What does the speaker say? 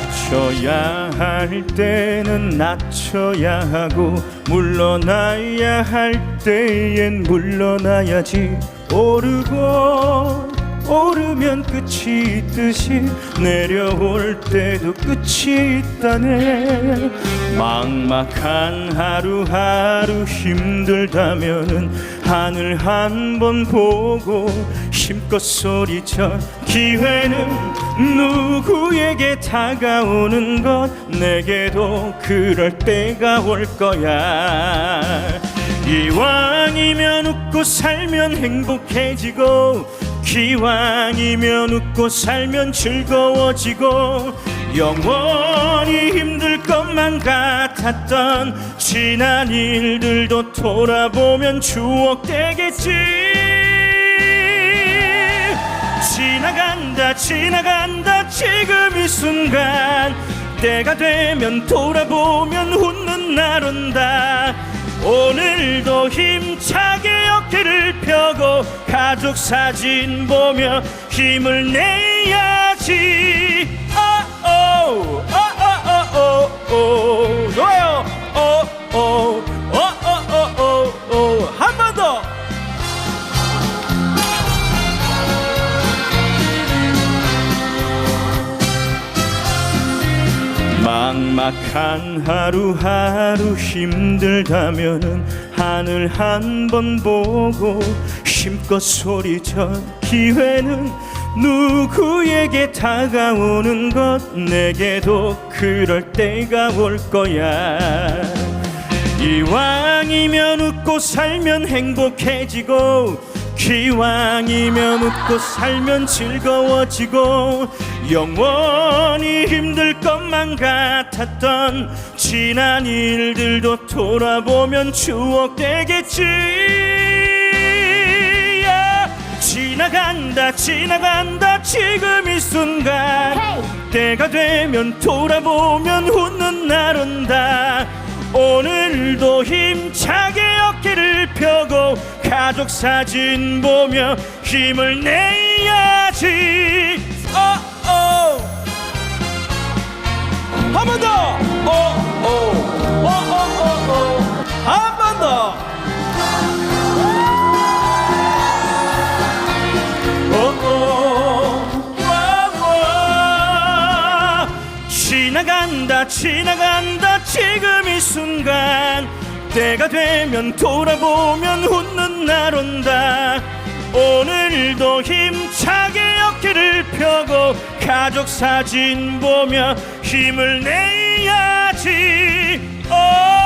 낮춰야 할 때는 낮춰야 하고 물러나야 할 때엔 물러나야지. 오르고 오르면 끝이 있듯이 내려올 때도 끝이 있다네. 막막한 하루하루 힘들다면은 하늘 한 번 보고 힘껏 소리쳐 기회는 누구에게 다가오는 것? 내게도 그럴 때가 올 거야. 이왕이면 웃고 살면 행복해지고 기왕이면 웃고 살면 즐거워지고 영원히 힘들 것만 같았던 지난 일들도 돌아보면 추억 되겠지. 지나간다 지나간다 지금 이 순간. 때가 되면 돌아보면 웃는 날 온다. 오늘도 어깨를 가족 사진 보며 힘을 내야지. 어어 어 막막한 하루하루 힘들다면은 하늘 한 번 보고 힘껏 소리쳐 기회는 누구에게 다가오는 것? 내게도 그럴 때가 올 거야. 이왕이면 웃고 살면 행복해지고 기왕이면 웃고 살면 즐거워지고 영원히 힘들 것만 같았던 지난 일들도 돌아보면 추억 되겠지. 야, 지나간다 지나간다 지금 이 순간. 때가 되면 돌아보면 웃는 날 온다. 오늘도 펴고 가족 사진 보며 힘을 내야지. 어어. 한번 더! 어어. 어어어어. 한번 더! 와와. 지나간다 지나간다. 지금 이 순간 때가 되면 돌아보면 웃는 날 온다. 오늘도 힘차게 어깨를 펴고 가족 사진 보며 힘을 내야지. 어